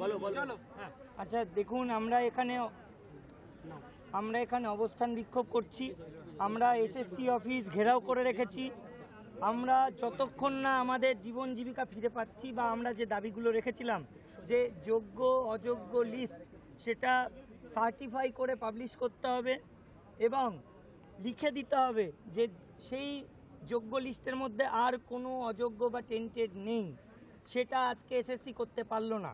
বলো বলো। আচ্ছা দেখুন আমরা এখানে আমরা এখানে অবস্থান বিক্ষোভ করছি। আমরা এসএসসি অফিস ঘেরাও করে রেখেছি। আমরা যতক্ষণ না আমাদের জীবন জীবিকা ফিরে পাচ্ছি বা আমরা যে দাবিগুলো রেখেছিলাম যে যোগ্য অযোগ্য লিস্ট সেটা সার্টিফাই করে পাবলিশ করতে হবে এবং লিখে দিতে হবে যে সেই যোগ্য লিস্টের মধ্যে আর কোনো অযোগ্য বা টেন্টেড নেই। সেটা আজকে এসএসসি করতে পারল না।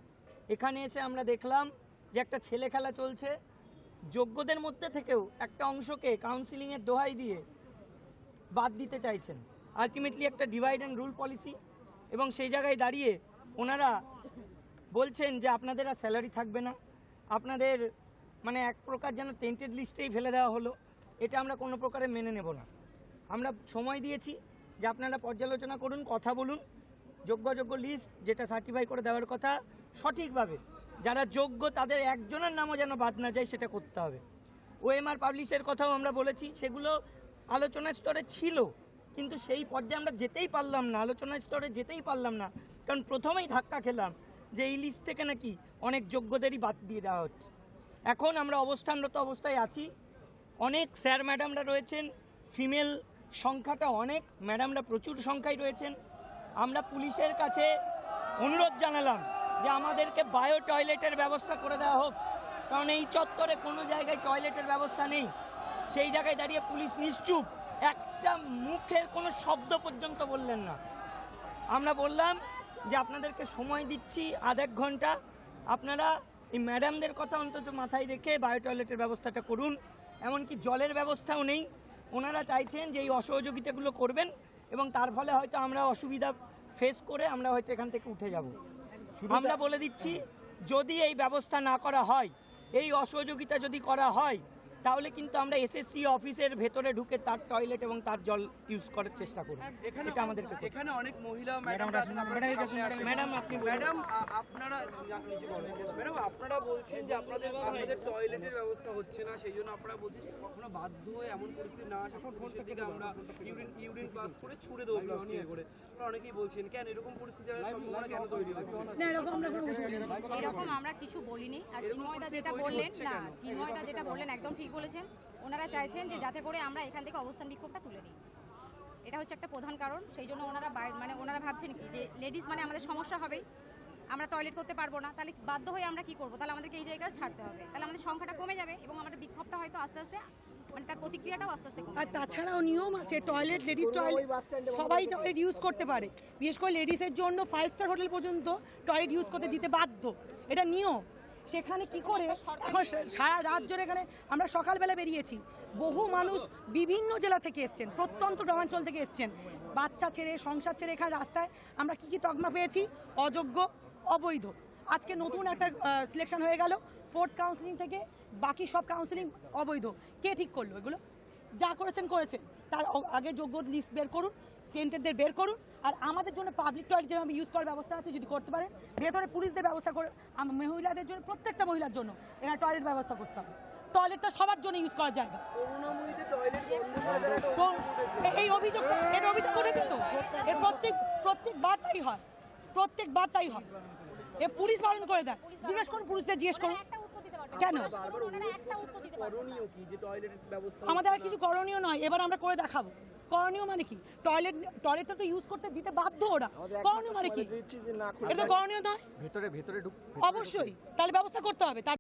এখানে এসে আমরা দেখলাম যে একটা ছেলে খেলা চলছে। যোগ্যদের মধ্যে থেকেও একটা অংশকে কাউন্সিলিংয়ের দোহাই দিয়ে বাদ দিতে চাইছেন। আলটিমেটলি একটা ডিভাইড অ্যান্ড রুল পলিসি এবং সেই জায়গায় দাঁড়িয়ে ওনারা বলছেন যে আপনাদের আর স্যালারি থাকবে না। আপনাদের মানে এক প্রকার যেন টেন্টেড লিস্টেই ফেলে দেওয়া হলো। এটা আমরা কোনো প্রকারে মেনে নেব না। আমরা সময় দিয়েছি যে আপনারা পর্যালোচনা করুন, কথা বলুন, যোগ্য যোগ্য লিস্ট যেটা সার্টিফাই করে দেওয়ার কথা সঠিকভাবে। যারা যোগ্য, তাদের একজনের নামও যেন বাদ না যায়, সেটা করতে হবে। ওএমআর পাবলিশের কথাও আমরা বলেছি, সেগুলো আলোচনা স্তরে ছিল, কিন্তু সেই পর্যায়ে আমরা যেতেই পারলাম না, আলোচনা স্তরে যেতেই পারলাম না। কারণ প্রথমেই ধাক্কা খেলাম যে এই লিস্ট থেকে নাকি অনেক যোগ্যদেরই বাদ দিয়ে দেওয়া হচ্ছে। এখন আমরা অবস্থানরত অবস্থায় আছি। অনেক স্যার ম্যাডামরা রয়েছেন, ফিমেল সংখ্যাটা অনেক, ম্যাডামরা প্রচুর সংখ্যায় রয়েছেন। আমরা পুলিশের কাছে অনুরোধ জানালাম যে আমাদেরকে বায়ো টয়লেটের ব্যবস্থা করে দেওয়া হোক। কারণ এই চত্বরে কোনো জায়গায় টয়লেটের ব্যবস্থা নেই। সেই জায়গায় দাঁড়িয়ে পুলিশ নিশ্চুপ। একটা মুখের কোনো শব্দ পর্যন্ত বললেন না। আমরা বললাম যে আপনাদেরকে সময় দিচ্ছি আধ এক ঘণ্টা। আপনারা এই ম্যাডামদের কথা অন্তত মাথায় রেখে বায়ো টয়লেটের ব্যবস্থাটা করুন। এমনকি জলের ব্যবস্থাও নেই। ওনারা চাইছেন যে এই অসহযোগিতাগুলো করবেন এবং তার ফলে হয়তো আমরা অসুবিধা ফেস করে আমরা হয়তো এখান থেকে উঠে যাব। আমরা বলে দিচ্ছি যদি এই ব্যবস্থা না করা হয় এই অসহযোগিতা যদি করা হয় তাহলে কিন্তু আমরা এসএসসি অফিসের ভেতরে ঢুকে তার টয়লেট এবং তার জল ইউজ করার চেষ্টা করব। এখানে এটা হবে। এখানে অনেক মহিলা আসুন। ম্যাডাম আপনি ম্যাডাম আপনারা ম্যাডাম আপনারা বলছেন যে আপনাদের আপনাদের টয়লেটের ব্যবস্থা হচ্ছে না সেই জন্য আপনারা বলছেন যে কখনো বাধ্য হয়ে এমন পরিস্থিতি না আসে পুলিশের দিকে আমরা ইউরিন ইউরিন পাস করে ছুড়ে দেবো প্লাস্টিক করে। আপনারা অনেকেই বলছেন কেন এরকম পরিস্থিতি সম্ভাবনা কেন তৈরি হচ্ছে? না এরকম আমরা এরকম আমরা কিছু বলিনি। আর চিন্ময়দা যেটা বললেন না? চিন্ময়দা যেটা বললেন একদম ঠিক বলেছেন ওনারা চাইছেন যে যাতে করে আমরা এখান থেকে অবস্থান বিক্ষোভটা তুলে নিই। এটা হচ্ছে একটা প্রধান কারণ সেই জন্য ওনারা বাইরে মানে ওনারা ভাবছেন কি যে লেডিস মানে আমাদের সমস্যা হবেই আমরা টয়লেট করতে পারব না তাহলে বাধ্য হয়ে আমরা কি করব? তাহলে আমাদেরকে এই জায়গাটা ছাড়তে হবে। তাহলে আমাদের সংখ্যাটা কমে যাবে এবং আমাদের বিক্ষোভটা হয়তো আস্তে আস্তে মানে তার প্রতিক্রিয়াটাও আস্তে আস্তে আর তাছাড়াও নিয়ম আছে টয়লেট লেডিস টয়লেট সবাই টয়লেট ইউজ করতে পারে। বিশেষ করে লেডিসের জন্য ফাইভ স্টার হোটেল পর্যন্ত টয়লেট ইউজ করতে দিতে বাধ্য। এটা নিয়ম। সেখানে কি করে? এখন সারা রাত জোরে এখানে আমরা সকালবেলা বেরিয়েছি। বহু মানুষ বিভিন্ন জেলা থেকে এসছেন প্রত্যন্ত গ্রামাঞ্চল থেকে এসছেন। বাচ্চা ছেড়ে সংসার ছেড়ে এখানে রাস্তায় আমরা কি কি তকমা পেয়েছি? অযোগ্য অবৈধ। আজকে নতুন একটা সিলেকশন হয়ে গেল। ফোর্থ কাউন্সিলিং থেকে বাকি সব কাউন্সিলিং অবৈধ। কে ঠিক করল এগুলো? যা করেছেন করেছেন। তার আগে যোগ্য লিস্ট বের করুন। টেন্টেডদের বের করুন। আর আমাদের জন্য পাবলিক টয়লেট যেভাবে ইউজ করার ব্যবস্থা আছে, যদি করতে পারেন, ভেতরে পুলিশদের ব্যবস্থা করে মহিলাদের জন্য, প্রত্যেকটা মহিলার জন্য এখানে টয়লেট ব্যবস্থা করতে হবে। টয়লেটটা সবার জন্য ইউজ জায়গা। করে। এ- এই অভিযোগ, এর অভিযোগ করেছে তো? এর প্রত্যেক প্রত্যেকবার তাই হয়। প্রত্যেকবার তাই হয়। এ পুলিশ বারণ করে দেয়। জিজ্ঞেস করুন, পুলিশদের জিজ্ঞেস করুন। কেন? আমাদের আর কিছু করণীয় নয়। এবার আমরা করে দেখাবো। করণীয় মানে কি? টয়লেট টয়লেটটা তো ইউজ করতে দিতে বাধ্য ওরা। করণীয় মানে কি? এটা করণীয় নয়। ভেতরে ভেতরে অবশ্যই। তাহলে ব্যবস্থা করতে হবে।